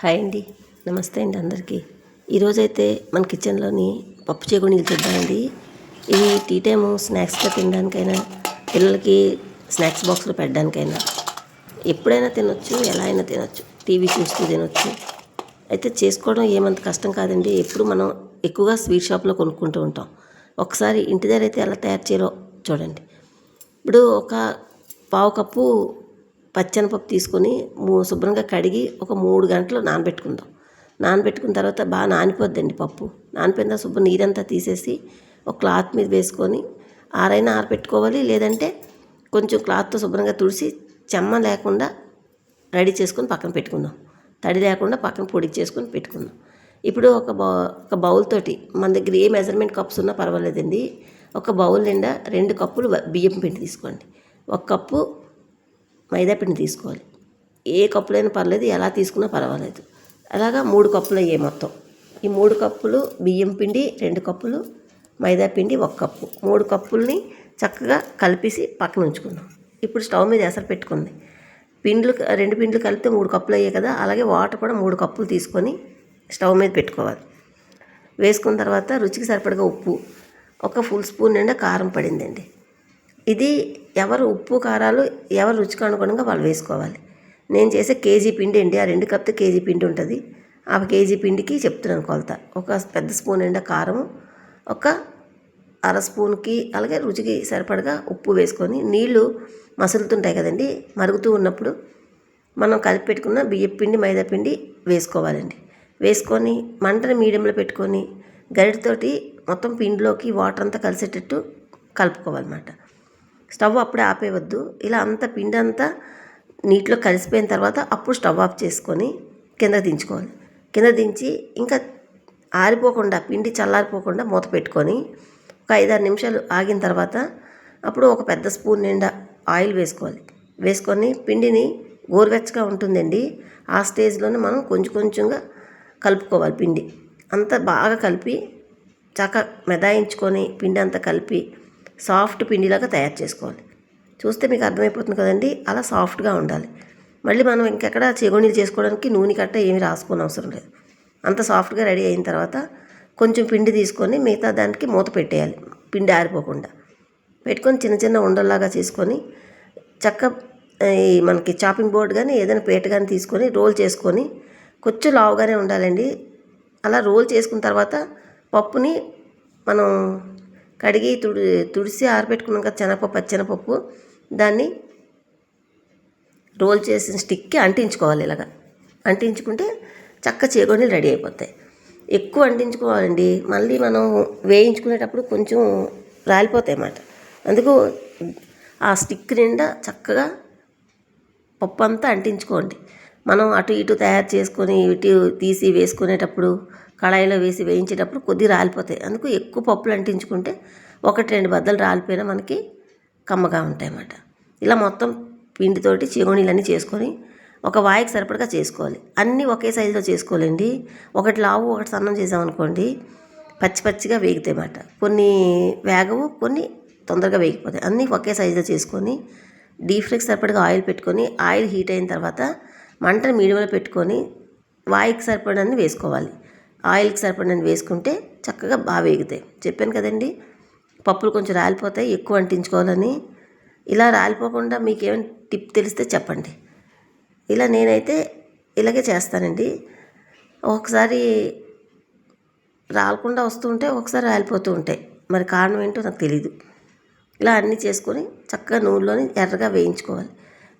Hi అండి. నమస్తే అండి అందరికీ. ఈరోజైతే మన కిచెన్లోని పప్పు చేగుణీలు చూద్దామండి. ఇవి టీ టైము స్నాక్స్గా తినడానికైనా పిల్లలకి స్నాక్స్ బాక్స్లో పెట్టడానికైనా. ఎప్పుడైనా తినొచ్చు ఎలా అయినా తినొచ్చు. టీవీ చూస్తూ తినొచ్చు. అయితే చేసుకోవడం ఏమంత కష్టం కాదండి. ఎప్పుడు మనం ఎక్కువగా స్వీట్ షాప్లో కొనుక్కుంటూ ఉంటాం. ఒకసారి ఇంటి దగ్గర అయితే ఎలా తయారు చేయాలో చూడండి. ఇప్పుడు ఒక పావు కప్పు పచ్చనిపప్పు తీసుకొని శుభ్రంగా కడిగి ఒక మూడు గంటలు నానబెట్టుకుందాం. నానబెట్టుకున్న తర్వాత బాగా నానిపోద్దండి పప్పు. నానిపోయిన తర్వాత శుభ్రం నీరంతా తీసేసి ఒక క్లాత్ మీద వేసుకొని ఆరైనా ఆరబెట్టుకోవాలి లేదంటే కొంచెం క్లాత్తో శుభ్రంగా తుడిసి చెమ్మ లేకుండా రెడీ చేసుకొని పక్కన పెట్టుకుందాం. తడి లేకుండా పక్కన పొడి చేసుకొని పెట్టుకుందాం. ఇప్పుడు ఒక బౌ ఒక బౌల్ తోటి మన దగ్గర ఏ మెజర్మెంట్ కప్స్ ఉన్నా పర్వాలేదండి. ఒక బౌల్ నిండా రెండు కప్పులు బియ్యం పిండి తీసుకోండి. ఒక కప్పు మైదాపిండి తీసుకోవాలి. ఏ కప్పులైనా పర్లేదు ఎలా తీసుకున్నా పర్వాలేదు. అలాగా మూడు కప్పులు అయ్యాయి మొత్తం. ఈ మూడు కప్పులు బియ్యం పిండి రెండు కప్పులు మైదా పిండి ఒక కప్పు. మూడు కప్పుల్ని చక్కగా కలిపేసి పక్కన ఉంచుకున్నాం. ఇప్పుడు స్టవ్ మీద ఎసరు పెట్టుకుంది. పిండ్లు రెండు పిండ్లు కలిపితే మూడు కప్పులు అయ్యాయి కదా అలాగే వాటర్ కూడా మూడు కప్పులు తీసుకొని స్టవ్ మీద పెట్టుకోవాలి. వేసుకున్న తర్వాత రుచికి సరిపడగా ఉప్పు. ఒక ఫుల్ స్పూన్ నిండా కారం పడిందండి. ఇది ఎవరు ఉప్పు కారాలు ఎవరు రుచికి అనుగుణంగా వాళ్ళు వేసుకోవాలి. నేను చేసే కేజీ పిండి అండి ఆ రెండు కప్తే కేజీ పిండి ఉంటుంది. ఆ కేజీ పిండికి చెప్తున్నాను కొలత. ఒక పెద్ద స్పూన్ నిండా కారం ఒక అర స్పూన్కి అలాగే రుచికి సరిపడగా ఉప్పు వేసుకొని నీళ్ళు మసులుతుంటాయి కదండి మరుగుతూ ఉన్నప్పుడు మనం కలిపి పెట్టుకున్న బియ్యం పిండి మైదా పిండి వేసుకోవాలండి. వేసుకొని మంటని మీడియంలో పెట్టుకొని గరిటతోటి మొత్తం పిండిలోకి వాటర్ అంతా కలిసేటట్టు కలుపుకోవాలన్నమాట. స్టవ్ అప్పుడే ఆపేయవద్దు. ఇలా అంతా పిండి అంతా నీటిలో కలిసిపోయిన తర్వాత అప్పుడు స్టవ్ ఆఫ్ చేసుకొని కింద దించుకోవాలి. కింద దించి ఇంకా ఆరిపోకుండా పిండి చల్లారిపోకుండా మూత పెట్టుకొని ఒక ఐదారు నిమిషాలు ఆగిన తర్వాత అప్పుడు ఒక పెద్ద స్పూన్ నిండా ఆయిల్ వేసుకోవాలి. వేసుకొని పిండిని గోరువెచ్చగా ఉంటుందండి. ఆ స్టేజ్లోనే మనం కొంచెం కొంచెంగా కలుపుకోవాలి పిండి. అంతా బాగా కలిపి చక్క మెదాయించుకొని పిండి అంతా కలిపి సాఫ్ట్ పిండిలాగా తయారు చేసుకోవాలి. చూస్తే మీకు అర్థమైపోతుంది కదండి అలా సాఫ్ట్గా ఉండాలి. మళ్ళీ మనం ఇంకెక్కడ చెగోణీలు చేసుకోవడానికి నూనె కట్ట ఏమి రాసుకోని అవసరం లేదు. అంత సాఫ్ట్గా రెడీ అయిన తర్వాత కొంచెం పిండి తీసుకొని మిగతా దానికి మూత పెట్టేయాలి పిండి ఆరిపోకుండా. పెట్టుకొని చిన్న చిన్న ఉండల్లాగా చేసుకొని చక్క ఈ మనకి చాపింగ్ బోర్డ్ కానీ ఏదైనా పేట కానీ తీసుకొని రోల్ చేసుకొని కొంచెం లావుగానే ఉండాలండి. అలా రోల్ చేసుకున్న తర్వాత పప్పుని మనం కడిగి తుడి తుడిసి ఆరబెట్టుకున్నాం కదా శనగపప్పు పచ్చెనపప్పు దాన్ని రోల్ చేసిన స్టిక్కి అంటించుకోవాలి ఇలాగా. అంటించుకుంటే చక్క చేగొని రెడీ అయిపోతాయి. ఎక్కువ అంటించుకోవాలండి. మళ్ళీ మనం వేయించుకునేటప్పుడు కొంచెం రాలిపోతాయి అన్నమాట. అందుకు ఆ స్టిక్ నిండా చక్కగా పప్పు అంతా అంటించుకోండి. మనం అటు ఇటు తయారు చేసుకొని ఇటు తీసి వేసుకునేటప్పుడు కళాయిలో వేసి వేయించేటప్పుడు కొద్దిగా రాలిపోతాయి. అందుకు ఎక్కువ పప్పులు అంటించుకుంటే ఒకటి రెండు బద్దలు రాలిపోయినా మనకి కమ్మగా ఉంటాయి అన్నమాట ఇలా మొత్తం పిండితోటి చిగుణీలన్నీ చేసుకొని ఒక వాయికి సరిపడగా చేసుకోవాలి. అన్నీ ఒకే సైజులో చేసుకోవాలండి. ఒకటి లావు ఒకటి సన్నం చేసామనుకోండి పచ్చి పచ్చిగా వేగుతాయి అన్నమాట. కొన్ని వేగవు కొన్ని తొందరగా వేగిపోతాయి. అన్నీ ఒకే సైజులో చేసుకొని డీప్ ఫ్రైకి సరిపడగా ఆయిల్ పెట్టుకొని ఆయిల్ హీట్ అయిన తర్వాత మంటను మీడియంలో పెట్టుకొని వాయికి సరిపడని వేసుకోవాలి. ఆయిల్కి సరిపడని వేసుకుంటే చక్కగా బాగా వేగుతాయి. చెప్పాను కదండి పప్పులు కొంచెం రాలిపోతాయి ఎక్కువ అంటించుకోవాలని. ఇలా రాలిపోకుండా మీకు ఏమైనా టిప్ తెలిస్తే చెప్పండి. ఇలా నేనైతే ఇలాగే చేస్తానండి. ఒకసారి రాలకుండా వస్తూ ఉంటే ఒకసారి రాలిపోతూ ఉంటాయి. మరి కారణం ఏంటో నాకు తెలీదు. ఇలా అన్నీ చేసుకొని చక్కగా నూనెలోని ఎర్రగా వేయించుకోవాలి.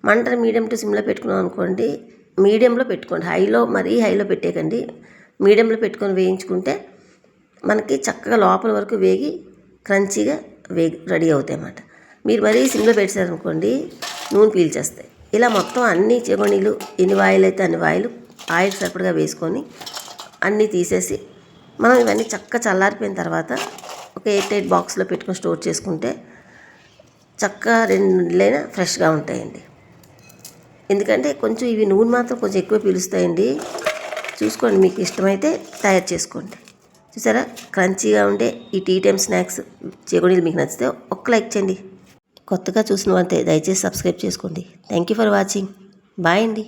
మంటను మీడియం టు సిమ్లో పెట్టుకున్నాం అనుకోండి మీడియంలో పెట్టుకోండి. హైలో మరీ హైలో పెట్టేయకండి. మీడియంలో పెట్టుకొని వేయించుకుంటే మనకి చక్కగా లోపల వరకు వేగి క్రంచీగా వేగి రెడీ అవుతాయి అన్నమాట. మీరు మరీ సిమ్లో పెట్టారనుకోండి నూనె పీల్చేస్తాయి. ఇలా మొత్తం అన్ని చెగొనీలు ఎన్ని వాయిల్ అయితే అన్ని వాయిలు ఆయిల్ సరిపడగా వేసుకొని అన్నీ తీసేసి మనం ఇవన్నీ చక్కగా చల్లారిపోయిన తర్వాత ఒక ఎయిట్ ఎయిట్ బాక్స్లో పెట్టుకొని స్టోర్ చేసుకుంటే చక్కగా రెండు నెలలైనా ఫ్రెష్గా ఉంటాయండి. ఎందుకంటే కొంచెం ఇవి నూనె మాత్రం కొంచెం ఎక్కువ పీలుస్తాయండి. చూసుకోండి మీకు ఇష్టమైతే తయారు చేసుకోండి. చూసారా? క్రంచీగా ఉండే ఈ టీ టైమ్ స్నాక్స్ చేకొనీలు మీకు నచ్చితే ఒక్క లైక్ చేయండి. కొత్తగా చూసిన వారైతే దయచేసి సబ్స్క్రైబ్ చేసుకోండి. Thank you for watching bye అండి.